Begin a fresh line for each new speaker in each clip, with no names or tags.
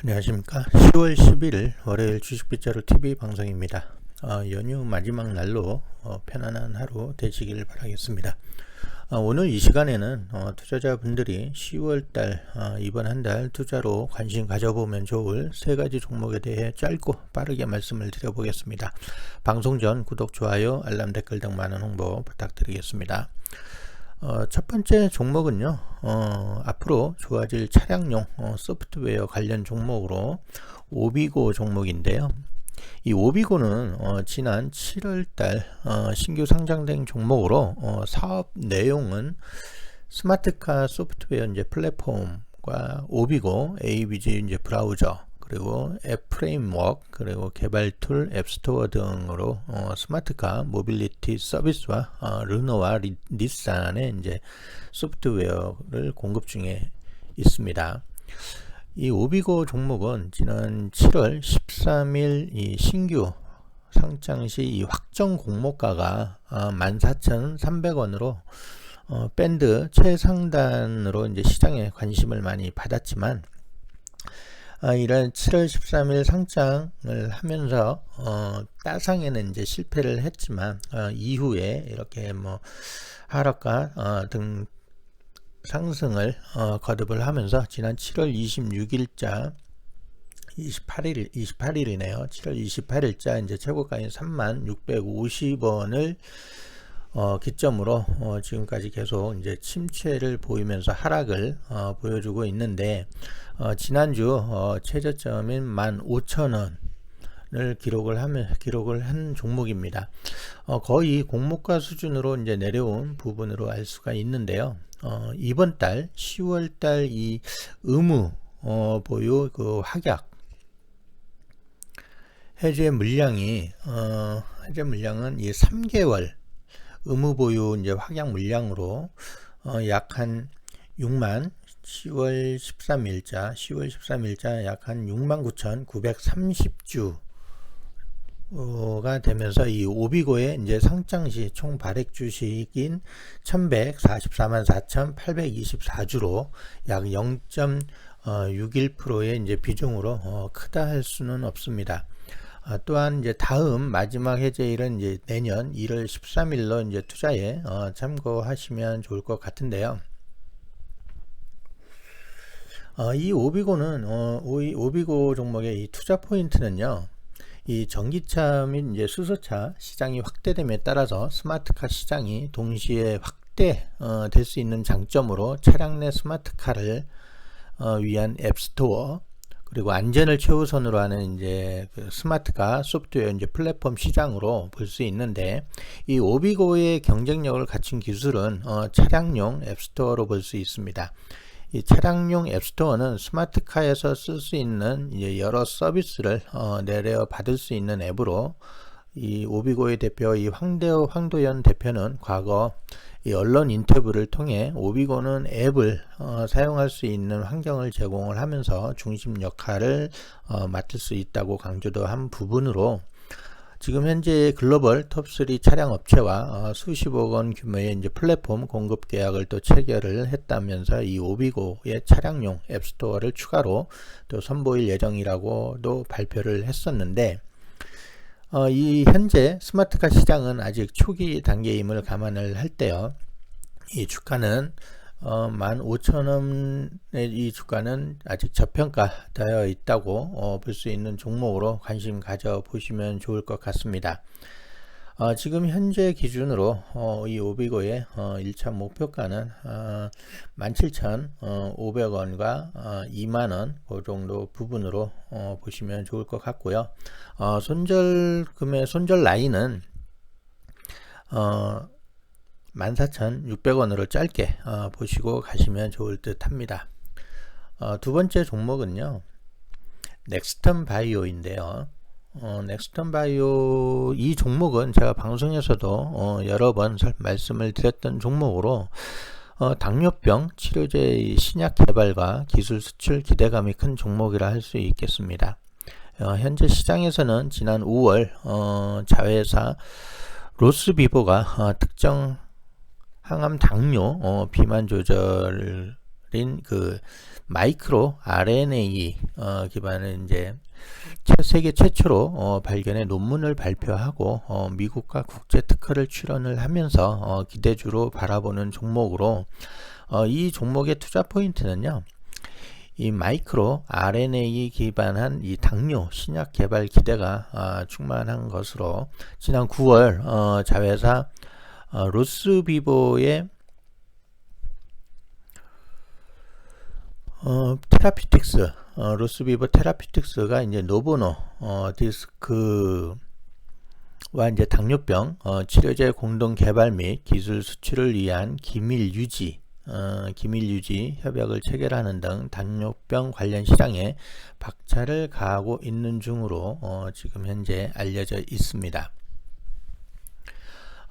안녕하십니까. 10월 11일 월요일 주식빗자루 TV 방송입니다. 어, 연휴 마지막 날로 어, 편안한 하루 되시길 바라겠습니다. 어, 오늘 이 시간에는 어, 투자자분들이 10월달 어, 이번 한 달 투자로 관심 가져보면 좋을 세 가지 종목에 대해 짧고 빠르게 말씀을 드려보겠습니다. 방송 전 구독, 좋아요, 알람 댓글 등 많은 홍보 부탁드리겠습니다. 어, 첫 번째 종목은요, 어, 앞으로 좋아질 차량용 어, 소프트웨어 관련 종목으로 오비고 종목인데요. 이 오비고는 어, 지난 7월달 어, 신규 상장된 종목으로 어, 사업 내용은 스마트카 소프트웨어 이제 플랫폼과 오비고 ABG 이제 브라우저 그리고 앱 프레임워크 그리고 개발 툴 앱스토어 등으로 어, 스마트카 모빌리티 서비스와 어, 르노와 리, 닛산의 이제 소프트웨어를 공급 중에 있습니다. 이 오비고 종목은 지난 7월 13일 이 신규 상장 시 이 확정 공모가가 어, 14,300원으로 어, 밴드 최상단으로 이제 시장에 관심을 많이 받았지만 어, 이런 7월 13일 상장을 하면서 어, 따상에는 이제 실패를 했지만 어, 이후에 이렇게 뭐 하락과 어, 등 상승을 어, 거듭을 하면서 지난 7월 26일자 28일 28일이네요. 7월 28일자 이제 최고가인 3650원을 어, 기점으로 어, 지금까지 계속 이제 침체를 보이면서 하락을 어, 보여주고 있는데 어, 지난주 어, 최저점인 15,000원을 기록을 하면 기록을 한 종목입니다. 어, 거의 공모가 수준으로 이제 내려온 부분으로 알 수가 있는데요. 어, 이번 달 10월 달 이 의무 어, 보유 그 확약 해제 물량이 어, 해제 물량은 이 3개월 의무 보유 이제 확약 물량으로 어, 약한 6만 10월 13일자 10월 13일자 약 한 6930주 가 되면서 이 오비고의 이제 상장시 총 발행 주식인 1144만 4824주로 약 0.61%의 이제 비중으로 어, 크다 할 수는 없습니다. 아, 또한 이제 다음 마지막 해제일은 이제 내년 1월 13일로 이제 투자에 어, 참고하시면 좋을 것 같은데요. 어, 이 오비고는 어, 오이, 오비고 종목의 이 투자 포인트는요. 이 전기차 및 이제 수소차 시장이 확대됨에 따라서 스마트카 시장이 동시에 확대 어, 될수 있는 장점으로 차량 내 스마트카를 어, 위한 앱스토어 그리고 안전을 최우선으로 하는 이제 그 스마트카 소프트웨어 이제 플랫폼 시장으로 볼 수 있는데 이 오비고의 경쟁력을 갖춘 기술은 어, 차량용 앱스토어로 볼 수 있습니다. 이 차량용 앱스토어는 스마트카에서 쓸 수 있는 여러 서비스를 어, 내려 받을 수 있는 앱으로 이 오비고의 대표 이 황대호 황도현 대표는 과거 이 언론 인터뷰를 통해 오비고는 앱을 어, 사용할 수 있는 환경을 제공을 하면서 중심 역할을 어, 맡을 수 있다고 강조도 한 부분으로 지금 현재 글로벌 톱3 차량 업체와 어, 수십억 원 규모의 이제 플랫폼 공급 계약을 또 체결을 했다면서 이 오비고의 차량용 앱스토어를 추가로 또 선보일 예정이라고도 발표를 했었는데 어, 이 현재 스마트카 시장은 아직 초기 단계임을 감안을 할 때요. 이 주가는 어, 15,000원의 이 주가는 아직 저평가되어 있다고 어, 볼 수 있는 종목으로 관심 가져 보시면 좋을 것 같습니다. 어, 지금 현재 기준으로 어, 이 오비고의 어, 1차 목표가는 어, 17,500원과 어, 2만원 그 정도 부분으로 어, 보시면 좋을 것 같고요. 어, 손절금의 손절 라인은 어, 14,600원으로 짧게 어, 보시고 가시면 좋을 듯 합니다. 어, 두 번째 종목은요. 넥스턴 바이오인데요. 어, 넥스턴 바이오 이 종목은 제가 방송에서도 어, 여러 번 말씀을 드렸던 종목으로 어, 당뇨병 치료제 신약 개발과 기술 수출 기대감이 큰 종목이라 할 수 있겠습니다. 어, 현재 시장에서는 지난 5월 어, 자회사 로스비보가 어, 특정 항암 당뇨 어, 비만 조절을 개발인 그 마이크로 RNA 어, 기반의 이제 세계 최초로 어, 발견의 논문을 발표하고 어, 미국과 국제 특허를 출원을 하면서 어, 기대주로 바라보는 종목으로 어, 이 종목의 투자 포인트는요. 이 마이크로 RNA 기반한 이 당뇨 신약 개발 기대가 어, 충만한 것으로 지난 9월 어, 자회사 어, 로스 비보의 어, 테라피틱스, 어, 로스비버 테라피틱스가 이제 노보노, 어, 디스크 와 이제 당뇨병, 어, 치료제 공동 개발 및 기술 수출을 위한 기밀 유지, 어, 기밀 유지 협약을 체결하는 등 당뇨병 관련 시장에 박차를 가하고 있는 중으로 어, 지금 현재 알려져 있습니다.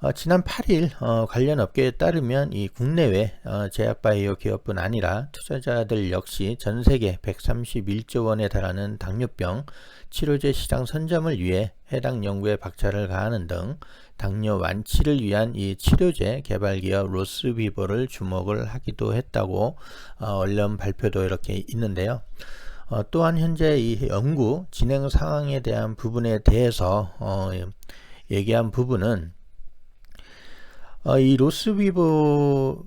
어, 지난 8일 어, 관련 업계에 따르면 이 국내외 어, 제약바이오 기업뿐 아니라 투자자들 역시 전 세계 131조 원에 달하는 당뇨병 치료제 시장 선점을 위해 해당 연구에 박차를 가하는 등 당뇨 완치를 위한 이 치료제 개발 기업 로스비버를 주목을 하기도 했다고 어, 언론 발표도 이렇게 있는데요. 어, 또한 현재 이 연구 진행 상황에 대한 부분에 대해서 어, 얘기한 부분은 어, 이 로스비버의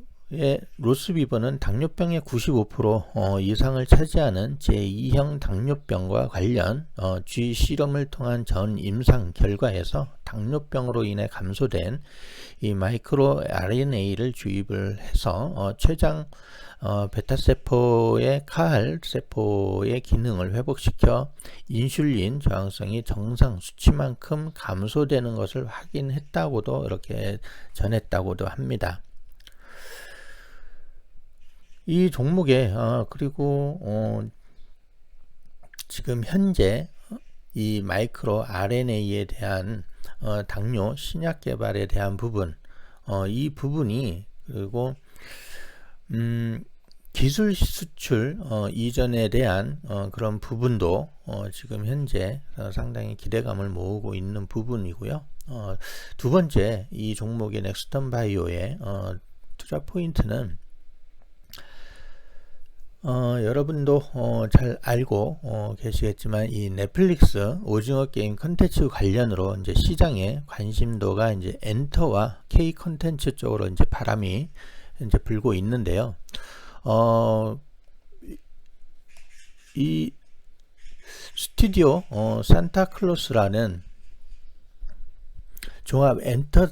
로스비버는 당뇨병의 95% 어, 이상을 차지하는 제2형 당뇨병과 관련 어, 쥐 실험을 통한 전 임상 결과에서 당뇨병으로 인해 감소된 이 마이크로 RNA를 주입을 해서 어, 췌장 어, 베타세포의 카할 세포의 기능을 회복시켜 인슐린 저항성이 정상 수치만큼 감소되는 것을 확인했다고도 이렇게 전했다고도 합니다. 이 종목에 어, 그리고 어, 지금 현재 이 마이크로 RNA에 대한 어, 당뇨 신약 개발에 대한 부분 어, 이 부분이 그리고 음, 기술 수출 어, 이전에 대한 어, 그런 부분도 어, 지금 현재 어, 상당히 기대감을 모으고 있는 부분이고요. 어, 두 번째 이 종목의 넥스턴 바이오의 어, 투자 포인트는 어, 여러분도 어, 잘 알고 어, 계시겠지만 이 넷플릭스 오징어 게임 컨텐츠 관련으로 이제 시장에 관심도가 이제 엔터와 K 컨텐츠 쪽으로 이제 바람이 이제 불고 있는데요. 어, 이 스튜디오 어, 산타클로스라는 종합 엔터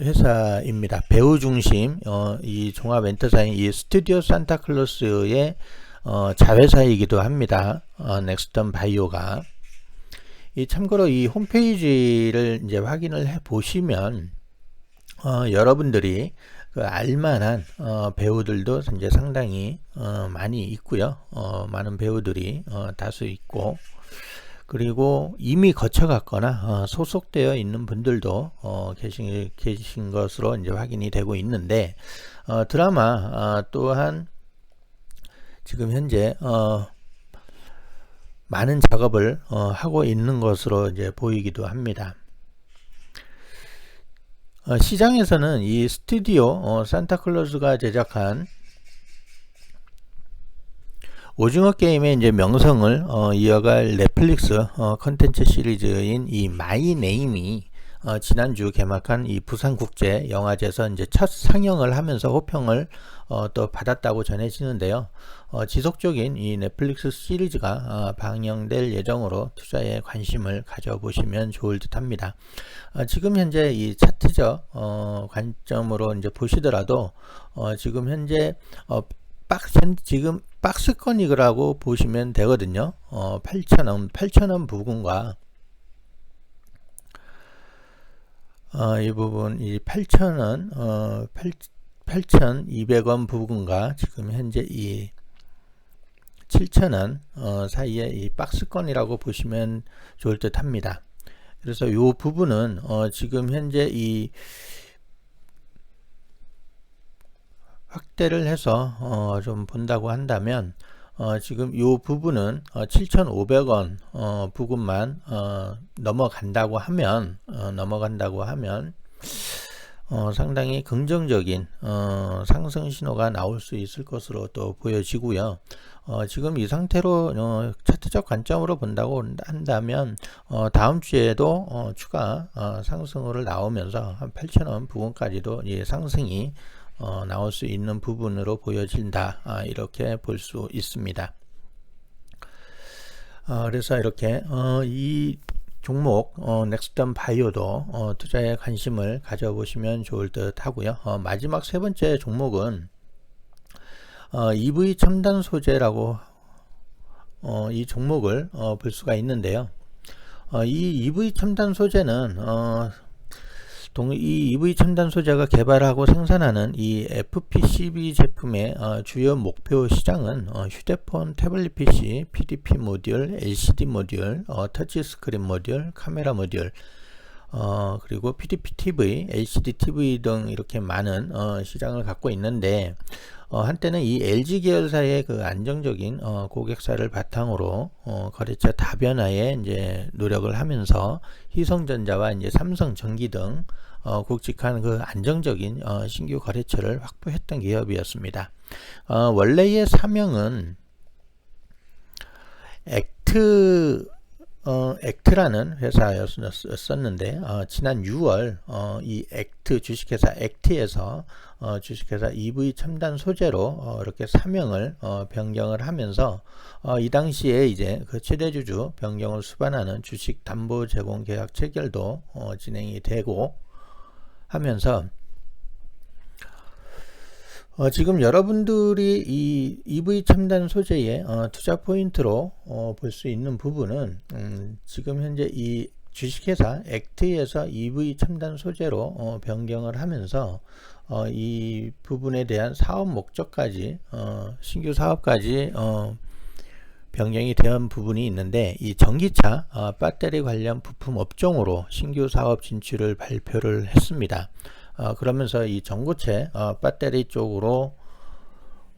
회사입니다. 배우 중심 어, 이 종합 엔터사인 이 스튜디오 산타클로스의 어, 자회사이기도 합니다. 어, 넥스턴 바이오가 이 참고로 이 홈페이지를 이제 확인을 해 보시면 어, 여러분들이 그 알만한 어, 배우들도 이제 상당히 어, 많이 있고요. 어, 많은 배우들이 어, 다수 있고 그리고 이미 거쳐갔거나 어, 소속되어 있는 분들도 어, 계신, 계신 것으로 이제 확인이 되고 있는데 어, 드라마 어, 또한 지금 현재 어, 많은 작업을 어, 하고 있는 것으로 이제 보이기도 합니다. 어, 시장에서는 이 스튜디오 어, 산타클로스가 제작한 오징어 게임의 이제 명성을 어, 이어갈 넷플릭스 어, 컨텐츠 시리즈인 이 마이 네임이 어, 지난주 개막한 이 부산국제 영화제에서 이제 첫 상영을 하면서 호평을 어, 또 받았다고 전해지는데요. 어, 지속적인 이 넷플릭스 시리즈가 어, 방영될 예정으로 투자에 관심을 가져보시면 좋을 듯합니다. 어, 지금 현재 이 차트적 어, 관점으로 이제 보시더라도 어, 지금 현재 어, 박스 지금 박스권이라고 보시면 되거든요. 어, 8,000원, 8,000원 부근과 어, 이 부분 이 8,000원 어, 8, 8,200원 부분과 지금 현재 이 7,000원 어, 사이에 이 박스권이라고 보시면 좋을 듯 합니다. 그래서 이 부분은 어, 지금 현재 이 확대를 해서 어, 좀 본다고 한다면 어, 지금 이 부분은 어, 7,500원 어, 부분만 어, 넘어간다고 하면 어, 넘어간다고 하면 어, 상당히 긍정적인 어, 상승 신호가 나올 수 있을 것으로 또 보여지고요. 어, 지금 이 상태로 어, 차트적 관점으로 본다고 한다면 어, 다음 주에도 어, 추가 어, 상승으로 나오면서 한 8,000원 부분까지도 예, 상승이 어, 나올 수 있는 부분으로 보여진다 아, 이렇게 볼 수 있습니다. 어, 그래서 이렇게 어, 이 종목 어, 넥스턴 바이오도 어, 투자에 관심을 가져보시면 좋을 듯 하고요. 어, 마지막 세 번째 종목은 어, EV 첨단 소재라고 어, 이 종목을 어, 볼 수가 있는데요. 어, 이 EV 첨단 소재는 어, 동, 이 EV 첨단 소재가 개발하고 생산하는 이 FPCB 제품의 어, 주요 목표 시장은 어, 휴대폰, 태블릿 PC, PDP 모듈, LCD 모듈, 어, 터치 스크린 모듈, 카메라 모듈, 어, 그리고 PDP TV, LCD TV 등 이렇게 많은 어, 시장을 갖고 있는데 어, 한때는 이 LG 계열사의 그 안정적인 어, 고객사를 바탕으로 어, 거래처 다변화에 이제 노력을 하면서 희성전자와 이제 삼성전기 등 어, 굵직한 그 안정적인 어, 신규 거래처를 확보했던 기업이었습니다. 어, 원래의 사명은 액트 어, 액트라는 회사였었는데 어, 지난 6월 어, 이 액트 주식회사 액트에서 어, 주식회사 EV 첨단 소재로 어, 이렇게 사명을 어, 변경을 하면서 어, 이 당시에 이제 그 최대주주 변경을 수반하는 주식 담보 제공 계약 체결도 어, 진행이 되고 하면서 어, 지금 여러분들이 이 EV 첨단 소재의 어, 투자 포인트로 어, 볼 수 있는 부분은 음, 지금 현재 이 주식회사 액트에서 EV 첨단 소재로 어, 변경을 하면서 어, 이 부분에 대한 사업 목적까지 어, 신규 사업까지 어, 변경이 된 부분이 있는데 이 전기차 어, 배터리 관련 부품 업종으로 신규 사업 진출을 발표를 했습니다. 어, 그러면서 이 전고체 어, 배터리 쪽으로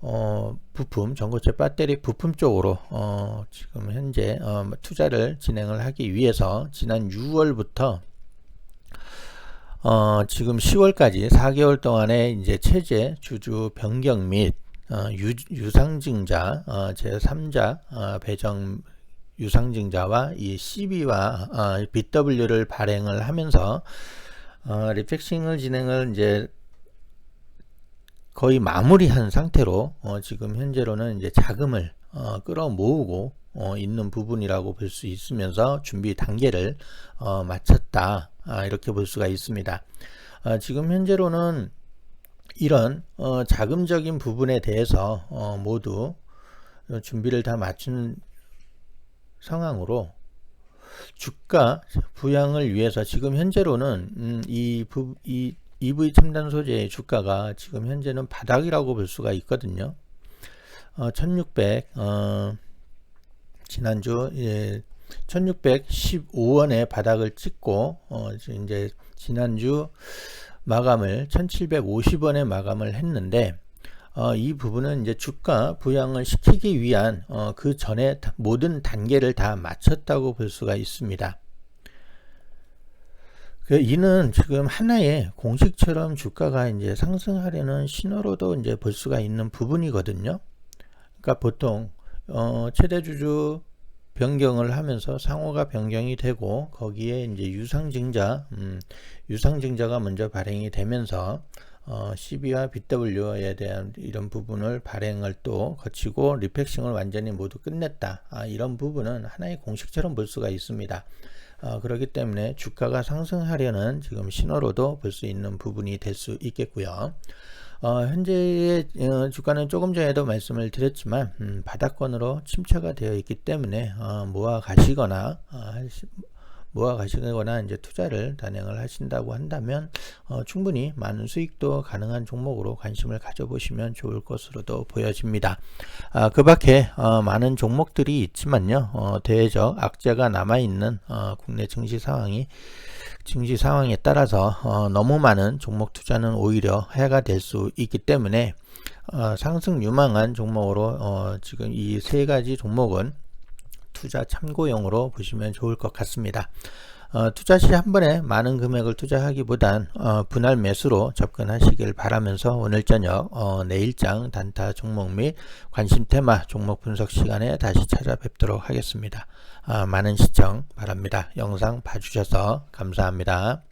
어, 부품 전고체 배터리 부품 쪽으로 어, 지금 현재 어, 투자를 진행을 하기 위해서 지난 6월부터 어, 지금 10월까지 4개월 동안의 이제 체제 주주 변경 및 어, 유, 상증자 어, 제3자 어, 배정 유상증자와 이 CB와 어, BW를 발행을 하면서 어, 리팩싱을 진행을 이제 거의 마무리한 상태로 어, 지금 현재로는 이제 자금을 어, 끌어모으고 어, 있는 부분이라고 볼 수 있으면서 준비 단계를 어, 마쳤다 아, 이렇게 볼 수가 있습니다. 아, 지금 현재로는 이런 어, 자금적인 부분에 대해서 어, 모두 준비를 다 마친 상황으로 주가 부양을 위해서 지금 현재로는 음, 이, 부, 이 EV 첨단 소재의 주가가 지금 현재는 바닥이라고 볼 수가 있거든요. 어, 1600 어, 지난주 예, 1615원의 바닥을 찍고 어, 이제 지난주 마감을 1750원에 마감을 했는데 어, 이 부분은 이제 주가 부양을 시키기 위한 어, 그 전에 모든 단계를 다 마쳤다고 볼 수가 있습니다. 그 이는 지금 하나의 공식처럼 주가가 이제 상승하려는 신호로도 이제 볼 수가 있는 부분이거든요. 그러니까 보통 어, 최대 주주 변경을 하면서 상호가 변경이 되고 거기에 이제 유상증자, 음, 유상증자가 먼저 발행이 되면서 어, CB와 BW에 대한 이런 부분을 발행을 또 거치고 리팩싱을 완전히 모두 끝냈다. 아, 이런 부분은 하나의 공식처럼 볼 수가 있습니다. 어, 그렇기 때문에 주가가 상승하려는 지금 신호로도 볼 수 있는 부분이 될 수 있겠고요. 어, 현재의 어, 주가는 조금 전에도 말씀을 드렸지만 음, 바닥권으로 침체가 되어 있기 때문에 어, 모아 가시거나 어, 모아 가시거나 이제 투자를 단행을 하신다고 한다면 어, 충분히 많은 수익도 가능한 종목으로 관심을 가져보시면 좋을 것으로도 보여집니다. 아, 그 밖에 어, 많은 종목들이 있지만요. 어, 대외적 악재가 남아 있는 어, 국내 증시 상황이 증시 상황에 따라서 어, 너무 많은 종목 투자는 오히려 해가 될 수 있기 때문에 어, 상승 유망한 종목으로 어, 지금 이 세 가지 종목은 투자 참고용으로 보시면 좋을 것 같습니다. 어, 투자 시 한 번에 많은 금액을 투자하기보단 어, 분할 매수로 접근하시길 바라면서 오늘 저녁 어, 내일장 단타 종목 및 관심 테마 종목 분석 시간에 다시 찾아뵙도록 하겠습니다. 아, 많은 시청 바랍니다. 영상 봐주셔서 감사합니다.